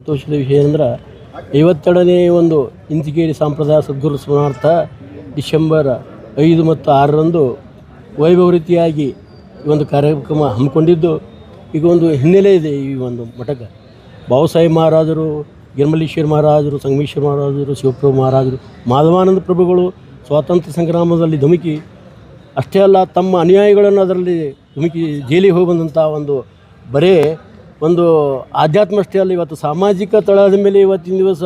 ಸಂತೋಷದ ವಿಷಯ ಅಂದ್ರೆ ಐವತ್ತೆರಡನೇ ಒಂದು ಇಂಚಿಗೇರಿ ಸಂಪ್ರದಾಯ ಸದ್ಗುರು ಸ್ಮರಣಾರ್ಥ ಡಿಸೆಂಬರ್ ಐದು ಮತ್ತು ಆರರಂದು ವೈಭವ ರೀತಿಯಾಗಿ ಈ ಒಂದು ಕಾರ್ಯಕ್ರಮ ಹಮ್ಮಿಕೊಂಡಿದ್ದು, ಈಗ ಒಂದು ಹಿನ್ನೆಲೆ ಇದೆ ಈ ಒಂದು ಮಠಕ್ಕೆ. ಬಾಬಾಸಾಹೇಬ್ ಮಹಾರಾಜರು ಗಿರ್ಮಲೀಶ್ವರ ಮಹಾರಾಜರು, ಸಂಗಮೇಶ್ವರ ಮಹಾರಾಜರು, ಶಿವಪ್ರಭು ಮಹಾರಾಜರು, ಮಾಧವಾನಂದ ಪ್ರಭುಗಳು ಸ್ವಾತಂತ್ರ್ಯ ಸಂಗ್ರಾಮದಲ್ಲಿ ಧುಮುಕಿ, ಅಷ್ಟೇ ಅಲ್ಲ ತಮ್ಮ ಅನುಯಾಯಿಗಳನ್ನು ಅದರಲ್ಲಿ ಧುಮುಕಿ ಜೈಲಿಗೆ ಹೋಗಿ ಬಂದಂಥ ಒಂದು ಬರೇ ಒಂದು ಆಧ್ಯಾತ್ಮ ಅಷ್ಟೇ ಅಲ್ಲ ಇವತ್ತು ಸಾಮಾಜಿಕ ತಳದ ಮೇಲೆ ಇವತ್ತಿನ ದಿವಸ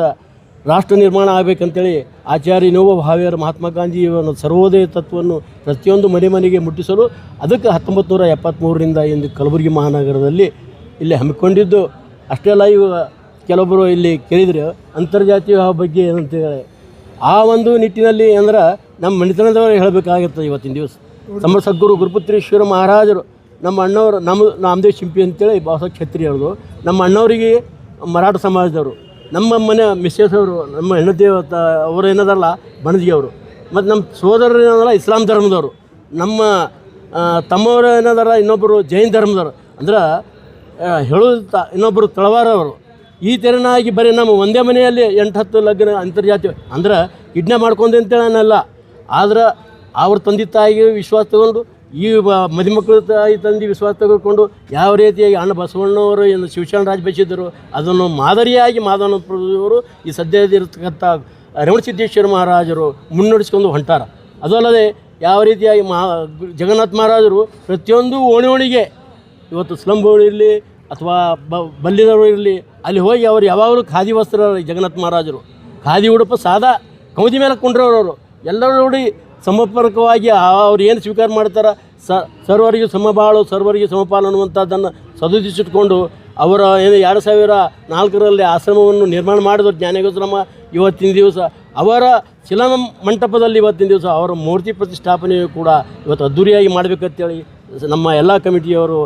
ರಾಷ್ಟ್ರ ನಿರ್ಮಾಣ ಆಗಬೇಕಂತೇಳಿ ಆಚಾರ್ಯ ನೋವ ಭಾವ್ಯರ ಮಹಾತ್ಮ ಗಾಂಧಿ ಒಂದು ಸರ್ವೋದಯ ತತ್ವವನ್ನು ಪ್ರತಿಯೊಂದು ಮನೆ ಮನೆಗೆ ಮುಟ್ಟಿಸಲು ಅದಕ್ಕೆ ಹತ್ತೊಂಬತ್ತು ನೂರ ಎಪ್ಪತ್ತ್ಮೂರರಿಂದ ಇಂದು ಕಲಬುರಗಿ ಮಹಾನಗರದಲ್ಲಿ ಇಲ್ಲಿ ಹಮ್ಮಿಕೊಂಡಿದ್ದು. ಅಷ್ಟೇ ಅಲ್ಲ ಇವು ಕೆಲವೊಬ್ಬರು ಇಲ್ಲಿ ಕೇಳಿದರೆ ಅಂತರ್ಜಾತೀಯ ಬಗ್ಗೆ ಏನಂತೇಳಿ ಆ ಒಂದು ನಿಟ್ಟಿನಲ್ಲಿ ಅಂದ್ರೆ ನಮ್ಮ ಮಣಿತನದವರು ಹೇಳಬೇಕಾಗುತ್ತೆ ಇವತ್ತಿನ ದಿವಸ. ನಮ್ಮ ಸದ್ಗುರು ಗುರುಪುತ್ರೇಶ್ವರ ಮಹಾರಾಜರು ನಮ್ಮ ಅಣ್ಣವರು ನಮ್ಮ ನಾಮದೇವ್ ಶಿಂಪಿ ಅಂತೇಳಿ ಬಾಸ ಛತ್ರಿ ನಮ್ಮ ಅಣ್ಣವರಿಗೆ ಮರಾಠ ಸಮಾಜದವರು. ನಮ್ಮ ಮನೆ ಮಿಸ್ಸಸ್ ಅವರು, ನಮ್ಮ ಹೆಣ್ಣದೇವ ಅವರು ಏನದಲ್ಲ ಬಣಜಿ ಅವರು. ಮತ್ತು ನಮ್ಮ ಸೋದರರು ಏನದಲ್ಲ, ಇಸ್ಲಾಂ ಧರ್ಮದವರು. ನಮ್ಮ ತಮ್ಮವರು ಏನದಾರ ಇನ್ನೊಬ್ಬರು ಜೈನ್ ಧರ್ಮದವರು. ಅಂದ್ರೆ ಹೇಳು ಹೇಳೋದು ತ ಇನ್ನೊಬ್ಬರು ತಳವಾರವರು. ಈ ತೆರನಾಗಿ ಬರೀ ನಮ್ಮ ಒಂದೇ ಮನೆಯಲ್ಲಿ ಎಂಟು ಹತ್ತು ಲಗ್ನ ಅಂತರ್ಜಾತಿ ಅಂದ್ರೆ ಕಿಡ್ನಾಪ್ ಮಾಡ್ಕೊಂಡು ಅಂತೇಳಿ ಅನ್ನಲ್ಲ ಆದ್ರೆ, ಅವ್ರ ತಂದೆ ತಾಯಿಗೆ ವಿಶ್ವಾಸ ತಗೊಂಡು ಈ ಮದುಮಕ್ಕಳ ತಾಯಿ ತಂದೆ ವಿಶ್ವಾಸ ತೆಗೆದುಕೊಂಡು ಯಾವ ರೀತಿಯಾಗಿ ಅಣ್ಣ ಬಸವಣ್ಣವರು ಎಂದು ಶಿವಶರಣ ರಾಜ್ ಬಯಸಿದ್ದರು, ಅದನ್ನು ಮಾದರಿಯಾಗಿ ಪ್ರಭುವರು ಈ ಸದ್ಯದಿರತಕ್ಕಂಥ ರೇವಣಸಿದ್ದೇಶ್ವರ ಮಹಾರಾಜರು ಮುನ್ನಡೆಸ್ಕೊಂಡು ಹೊಂಟಾರ. ಅದಲ್ಲದೆ ಯಾವ ರೀತಿಯಾಗಿ ಮಹಾ ಜಗನ್ನಾಥ ಮಹಾರಾಜರು ಪ್ರತಿಯೊಂದು ಓಣಿ ಓಣಿಗೆ ಇವತ್ತು ಸ್ಲಂಬಗಳು ಇರಲಿ ಅಥವಾ ಬ ಬಲ್ಲಿದವರು ಇರಲಿ, ಅಲ್ಲಿ ಹೋಗಿ ಅವರು ಯಾವಾಗಲೂ ಖಾದಿ ವಸ್ತ್ರ ಜಗನ್ನಾಥ ಮಹಾರಾಜರು. ಖಾದಿ ಉಡುಪು ಸಾದಾ ಕೌದಿ ಮೇಲೆ ಕುಂಡ್ರವ್ರು ಅವರು. ಎಲ್ಲರೂ ನೋಡಿ ಸಮರ್ಪಕವಾಗಿ ಅವ್ರು ಏನು ಸ್ವೀಕಾರ ಮಾಡ್ತಾರೆ? ಸರ್ವರಿಗೂ ಸಮಬಾಳು, ಸರ್ವರಿಗೂ ಸಮಪಾಲು ಅನ್ನುವಂಥದ್ದನ್ನು ಸದುದಿಸಿಟ್ಕೊಂಡು ಅವರ ಏನು ಎರಡು ಸಾವಿರ ನಾಲ್ಕರಲ್ಲಿ ಆಶ್ರಮವನ್ನು ನಿರ್ಮಾಣ ಮಾಡಿದ್ರು ಜ್ಞಾನಗೋಶ್ರಮ ಇವತ್ತಿನ ದಿವಸ. ಅವರ ಶಿಲಾ ಮಂಟಪದಲ್ಲಿ ಇವತ್ತಿನ ದಿವಸ ಅವರ ಮೂರ್ತಿ ಪ್ರತಿಷ್ಠಾಪನೆಯು ಕೂಡ ಇವತ್ತು ಅದ್ಧೂರಿಯಾಗಿ ಮಾಡಬೇಕಂತೇಳಿ ನಮ್ಮ ಎಲ್ಲ ಕಮಿಟಿಯವರು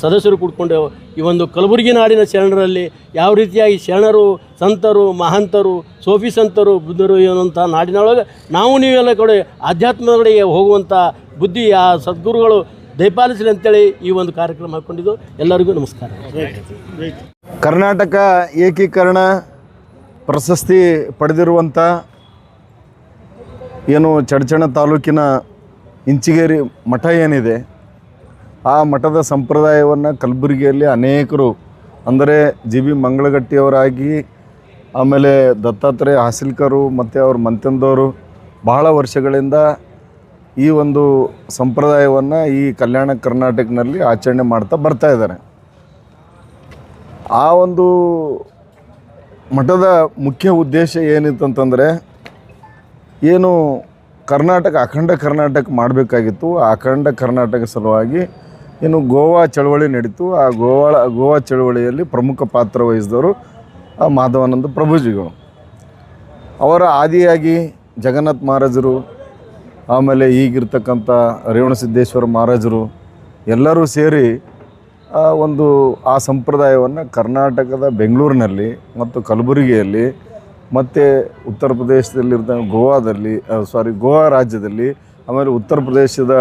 ಸದಸ್ಯರು ಕೂಡಿಕೊಂಡು ಈ ಒಂದು ಕಲಬುರಗಿ ನಾಡಿನ ಶರಣರಲ್ಲಿ ಯಾವ ರೀತಿಯಾಗಿ ಶರಣರು, ಸಂತರು, ಮಹಂತರು, ಸೋಫಿ ಸಂತರು ಬುದ್ಧರು ಅನ್ನುವಂಥ ನಾಡಿನೊಳಗೆ ನಾವು ನೀವೆಲ್ಲ ಕಡೆ ಆಧ್ಯಾತ್ಮದ ಕಡೆಗೆ ಹೋಗುವಂಥ ಬುದ್ಧಿ ಆ ಸದ್ಗುರುಗಳು ದಯಪಾಲಿಸಲಿ ಅಂತೇಳಿ ಈ ಒಂದು ಕಾರ್ಯಕ್ರಮ ಹಾಕ್ಕೊಂಡಿದ್ದು ಎಲ್ಲರಿಗೂ ನಮಸ್ಕಾರ. ಕರ್ನಾಟಕ ಏಕೀಕರಣ ಪ್ರಶಸ್ತಿ ಪಡೆದಿರುವಂಥ ಏನು ಚಡಚಣ ತಾಲೂಕಿನ ಇಂಚಿಗೇರಿ ಮಠ ಏನಿದೆ ಆ ಮಠದ ಸಂಪ್ರದಾಯವನ್ನು ಕಲಬುರಗಿಯಲ್ಲಿ ಅನೇಕರು, ಅಂದರೆ ಜಿ ಬಿ ಮಂಗಳಗಟ್ಟಿಯವರಾಗಿ, ಆಮೇಲೆ ದತ್ತಾತ್ರೇಯ ಹಾಸಿಲ್ಕರು, ಮತ್ತು ಅವ್ರ ಮಂತಂದವರು ಬಹಳ ವರ್ಷಗಳಿಂದ ಈ ಒಂದು ಸಂಪ್ರದಾಯವನ್ನು ಈ ಕಲ್ಯಾಣ ಕರ್ನಾಟಕನಲ್ಲಿ ಆಚರಣೆ ಮಾಡ್ತಾ ಬರ್ತಾ ಇದ್ದಾರೆ. ಆ ಒಂದು ಮಠದ ಮುಖ್ಯ ಉದ್ದೇಶ ಏನಿತ್ತಂತಂದರೆ, ಏನು ಕರ್ನಾಟಕ ಅಖಂಡ ಕರ್ನಾಟಕ ಮಾಡಬೇಕಾಗಿತ್ತು. ಆ ಅಖಂಡ ಕರ್ನಾಟಕ ಸಲುವಾಗಿ ಏನು ಗೋವಾ ಚಳವಳಿ ನಡೀತು. ಆ ಗೋವಾ ಗೋವಾ ಚಳವಳಿಯಲ್ಲಿ ಪ್ರಮುಖ ಪಾತ್ರ ವಹಿಸಿದವರು, ಆ ಮಾಧವಾನಂದ ಪ್ರಭುಜಿಗಳು. ಅವರ ಆದಿಯಾಗಿ ಜಗನ್ನಾಥ್ ಮಹಾರಾಜರು, ಆಮೇಲೆ ಈಗಿರ್ತಕ್ಕಂಥ ರೇವಣಸಿದ್ದೇಶ್ವರ ಮಹಾರಾಜರು, ಎಲ್ಲರೂ ಸೇರಿ ಒಂದು, ಆ ಸಂಪ್ರದಾಯವನ್ನು ಕರ್ನಾಟಕದ ಬೆಂಗಳೂರಿನಲ್ಲಿ ಮತ್ತು ಕಲಬುರಗಿಯಲ್ಲಿ, ಮತ್ತು ಉತ್ತರ ಪ್ರದೇಶದಲ್ಲಿರ್ತ ಗೋವಾದಲ್ಲಿ ಸಾರಿ ಗೋವಾ ರಾಜ್ಯದಲ್ಲಿ, ಆಮೇಲೆ ಉತ್ತರ ಪ್ರದೇಶದ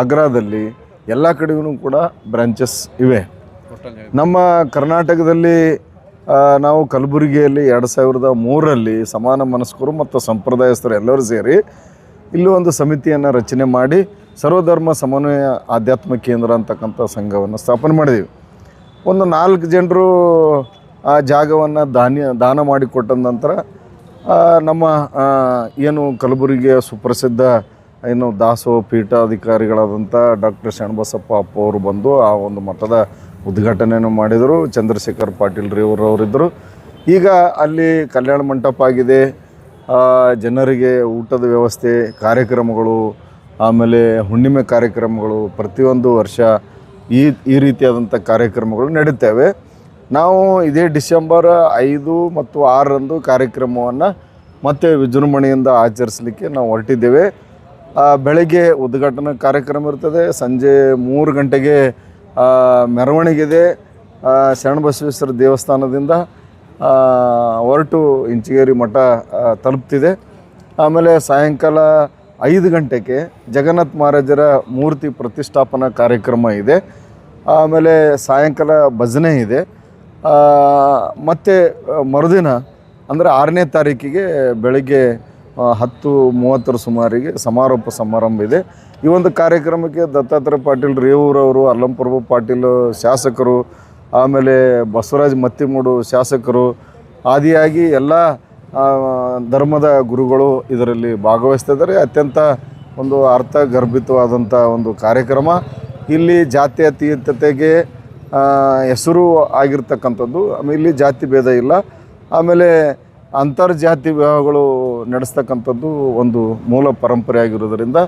ಆಗ್ರಾದಲ್ಲಿ ಎಲ್ಲ ಕಡೆಗೂ ಕೂಡ ಬ್ರಾಂಚಸ್ ಇವೆ. ನಮ್ಮ ಕರ್ನಾಟಕದಲ್ಲಿ ನಾವು ಕಲಬುರಗಿಯಲ್ಲಿ ಎರಡು ಸಾವಿರದ ಮೂರರಲ್ಲಿ ಸಮಾನ ಮನಸ್ಕರು ಮತ್ತು ಸಂಪ್ರದಾಯಸ್ಥರು ಎಲ್ಲರೂ ಸೇರಿ ಇಲ್ಲಿ ಒಂದು ಸಮಿತಿಯನ್ನು ರಚನೆ ಮಾಡಿ ಸರ್ವಧರ್ಮ ಸಮನ್ವಯ ಆಧ್ಯಾತ್ಮ ಕೇಂದ್ರ ಅಂತಕ್ಕಂಥ ಸಂಘವನ್ನು ಸ್ಥಾಪನೆ ಮಾಡಿದ್ದೀವಿ ಒಂದು ನಾಲ್ಕು ಜನರು ಆ ಜಾಗವನ್ನು ದಾನ್ಯ ದಾನ ಮಾಡಿಕೊಟ್ಟ ನಂತರ ನಮ್ಮ ಏನು ಕಲಬುರಗಿಯ ಸುಪ್ರಸಿದ್ಧ ಏನು ದಾಸೋ ಪೀಠಾಧಿಕಾರಿಗಳಾದಂಥ ಡಾಕ್ಟರ್ ಶರಣಬಸಪ್ಪ ಅಪ್ಪ ಅವರು ಬಂದು ಆ ಒಂದು ಮಠದ ಉದ್ಘಾಟನೆಯನ್ನು ಮಾಡಿದರು. ಚಂದ್ರಶೇಖರ್ ಪಾಟೀಲ್ ಅವರಿದ್ದರು. ಈಗ ಅಲ್ಲಿ ಕಲ್ಯಾಣ ಮಂಟಪ ಆಗಿದೆ. ಜನರಿಗೆ ಊಟದ ವ್ಯವಸ್ಥೆ, ಕಾರ್ಯಕ್ರಮಗಳು, ಆಮೇಲೆ ಹುಣ್ಣಿಮೆ ಕಾರ್ಯಕ್ರಮಗಳು, ಪ್ರತಿಯೊಂದು ವರ್ಷ ಈ ಈ ರೀತಿಯಾದಂಥ ಕಾರ್ಯಕ್ರಮಗಳು ನಡೀತೇವೆ. ನಾವು ಇದೇ ಡಿಸೆಂಬರ್ ಐದು ಮತ್ತು ಆರರಂದು ಕಾರ್ಯಕ್ರಮವನ್ನು ಮತ್ತೆ ವಿಜೃಂಭಣೆಯಿಂದ ಆಚರಿಸಲಿಕ್ಕೆ ನಾವು ಹೊರಟಿದ್ದೇವೆ. ಬೆಳಗ್ಗೆ ಉದ್ಘಾಟನಾ ಕಾರ್ಯಕ್ರಮ ಇರ್ತದೆ. ಸಂಜೆ ಮೂರು ಗಂಟೆಗೆ ಮೆರವಣಿಗೆ ಇದೆ ಆ, ಶರಣಬಸವೇಶ್ವರ ದೇವಸ್ಥಾನದಿಂದ ಹೊರಟು ಇಂಚಿಗೇರಿ ಮಠ ತಲುಪ್ತಿದೆ. ಆಮೇಲೆ ಸಾಯಂಕಾಲ ಐದು ಗಂಟೆಗೆ ಜಗನ್ನಾಥ್ ಮಹಾರಾಜರ ಮೂರ್ತಿ ಪ್ರತಿಷ್ಠಾಪನಾ ಕಾರ್ಯಕ್ರಮ ಇದೆ. ಆಮೇಲೆ ಸಾಯಂಕಾಲ ಭಜನೆ ಇದೆ. ಮತ್ತು ಮರುದಿನ ಅಂದರೆ ಆರನೇ ತಾರೀಕಿಗೆ ಬೆಳಗ್ಗೆ ಹತ್ತು ಮೂವತ್ತರ ಸುಮಾರಿಗೆ ಸಮಾರೋಪ ಸಮಾರಂಭ ಇದೆ. ಈ ಒಂದು ಕಾರ್ಯಕ್ರಮಕ್ಕೆ ದತ್ತಾತ್ರೇಯ ಪಾಟೀಲ್ ರೇವೂರವರು ಅಲ್ಲಂಪ್ರಭು ಪಾಟೀಲ್ ಶಾಸಕರು, ಆಮೇಲೆ ಬಸವರಾಜ್ ಮತ್ತಿಮೂಡು ಶಾಸಕರು, ಆದಿಯಾಗಿ ಎಲ್ಲ ಧರ್ಮದ ಗುರುಗಳು ಇದರಲ್ಲಿ ಭಾಗವಹಿಸ್ತಿದ್ದಾರೆ. ಅತ್ಯಂತ ಒಂದು ಅರ್ಥಗರ್ಭಿತವಾದಂಥ ಒಂದು ಕಾರ್ಯಕ್ರಮ. ಇಲ್ಲಿ ಜಾತ್ಯತೀತತೆಗೆ ಹೆಸರು ಆಗಿರ್ತಕ್ಕಂಥದ್ದು. ಆಮೇಲೆ ಇಲ್ಲಿ ಜಾತಿ ಭೇದ ಇಲ್ಲ. ಆಮೇಲೆ ಅಂತರ್ಜಾತಿ ವಿವಾಹಗಳು ನಡೆಸ್ತಕ್ಕಂಥದ್ದು ಒಂದು ಮೂಲ ಪರಂಪರೆ ಆಗಿರೋದರಿಂದ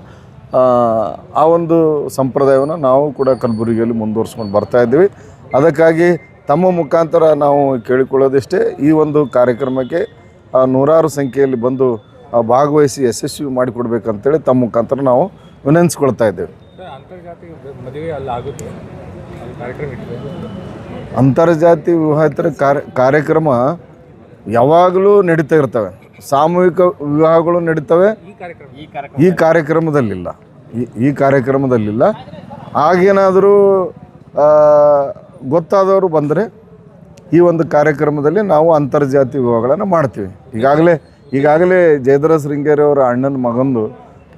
ಆ, ಒಂದು ಸಂಪ್ರದಾಯವನ್ನು ನಾವು ಕೂಡ ಕಲಬುರಗಿಯಲ್ಲಿ ಮುಂದುವರ್ಸ್ಕೊಂಡು ಬರ್ತಾ ಇದ್ದೀವಿ. ಅದಕ್ಕಾಗಿ ತಮ್ಮ ಮುಖಾಂತರ ನಾವು ಕೇಳಿಕೊಳ್ಳೋದಿಷ್ಟೇ ಈ ಒಂದು ಕಾರ್ಯಕ್ರಮಕ್ಕೆ ನೂರಾರು ಸಂಖ್ಯೆಯಲ್ಲಿ ಬಂದು ಭಾಗವಹಿಸಿ ಯಶಸ್ವಿ ಮಾಡಿಕೊಡ್ಬೇಕಂತೇಳಿ ತಮ್ಮ ಮುಖಾಂತರ ನಾವು ವಿನಂತಿಸ್ಕೊಳ್ತಾ ಇದ್ದೇವೆ. ಅಂತರ್ಜಾತಿ ವಿವಾಹೇತರ ಕಾರ್ಯ ಕಾರ್ಯಕ್ರಮ ಯಾವಾಗಲೂ ನಡೀತಾ ಇರ್ತವೆ. ಸಾಮೂಹಿಕ ವಿವಾಹಗಳು ನಡೀತವೆ. ಈ ಕಾರ್ಯಕ್ರಮ ಈ ಕಾರ್ಯಕ್ರಮ ಈ ಕಾರ್ಯಕ್ರಮದಲ್ಲಿಲ್ಲ. ಈ ಈ ಕಾರ್ಯಕ್ರಮದಲ್ಲಿಲ್ಲ ಆಗೇನಾದರೂ ಗೊತ್ತಾದವರು ಬಂದರೆ ಈ ಒಂದು ಕಾರ್ಯಕ್ರಮದಲ್ಲಿ ನಾವು ಅಂತರ್ಜಾತಿ ವಿವಾಹಗಳನ್ನು ಮಾಡ್ತೀವಿ. ಈಗಾಗಲೇ ಈಗಾಗಲೇ ಜಯದ್ರ ಶೃಂಗೇರಿ ಅವರ ಅಣ್ಣನ ಮಗಂದು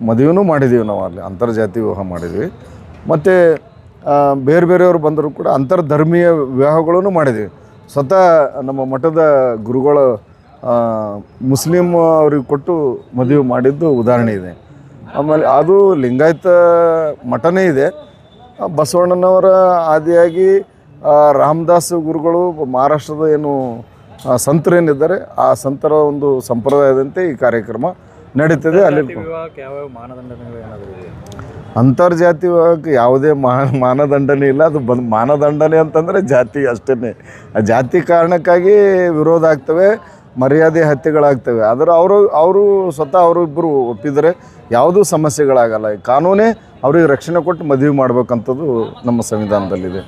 ಮದುವೆನೂ ಮಾಡಿದ್ದೀವಿ ನಾವು ಅಲ್ಲಿ. ಅಂತರ್ಜಾತಿ ವಿವಾಹ ಮಾಡಿದ್ವಿ. ಮತ್ತು ಬೇರೆ ಬೇರೆಯವರು ಬಂದರೂ ಕೂಡ ಅಂತರ್ಧರ್ಮೀಯ ವಿವಾಹಗಳನ್ನು ಮಾಡಿದ್ದೀವಿ ಸ್ವತಃ ನಮ್ಮ ಮಠದ ಗುರುಗಳು ಮುಸ್ಲಿಂ ಅವ್ರಿಗೆ ಕೊಟ್ಟು ಮದುವೆ ಮಾಡಿದ್ದು ಉದಾಹರಣೆ ಇದೆ. ಆಮೇಲೆ ಅದು ಲಿಂಗಾಯತ ಮಠನೇ ಇದೆ. ಬಸವಣ್ಣನವರ ಆದಿಯಾಗಿ ರಾಮದಾಸ್ ಗುರುಗಳು ಮಹಾರಾಷ್ಟ್ರದ ಏನು ಸಂತರೇನಿದ್ದಾರೆ, ಆ ಸಂತರ ಒಂದು ಸಂಪ್ರದಾಯದಂತೆ ಈ ಕಾರ್ಯಕ್ರಮ ನಡೀತದೆ. ಅಲ್ಲಿ ವಿವಾಹಕ್ಕೆ ಯಾವ್ಯಾವ ಮಾನದಂಡಗಳು ಏನಾದರೂ ಇದೆ ಅಂತರ್ಜಾತಿ ವಿವಾಹಕ್ಕೆ ಯಾವುದೇ ಮಾನದಂಡನೆ ಇಲ್ಲ. ಅದು ಬಂದು ಮಾನದಂಡನೆ ಅಂತಂದರೆ ಜಾತಿ ಅಷ್ಟೇ ಆ ಜಾತಿ ಕಾರಣಕ್ಕಾಗಿ ವಿರೋಧ ಆಗ್ತವೆ, ಮರ್ಯಾದೆ ಹತ್ಯೆಗಳಾಗ್ತವೆ. ಆದರೆ ಅವರು ಅವರು ಸ್ವತಃ ಅವರು ಇಬ್ಬರು ಒಪ್ಪಿದರೆ ಯಾವುದೂ ಸಮಸ್ಯೆಗಳಾಗಲ್ಲ. ಕಾನೂನೇ ಅವ್ರಿಗೆ ರಕ್ಷಣೆ ಕೊಟ್ಟು ಮದುವೆ ಮಾಡಬೇಕಂಥದ್ದು ನಮ್ಮ ಸಂವಿಧಾನದಲ್ಲಿದೆ.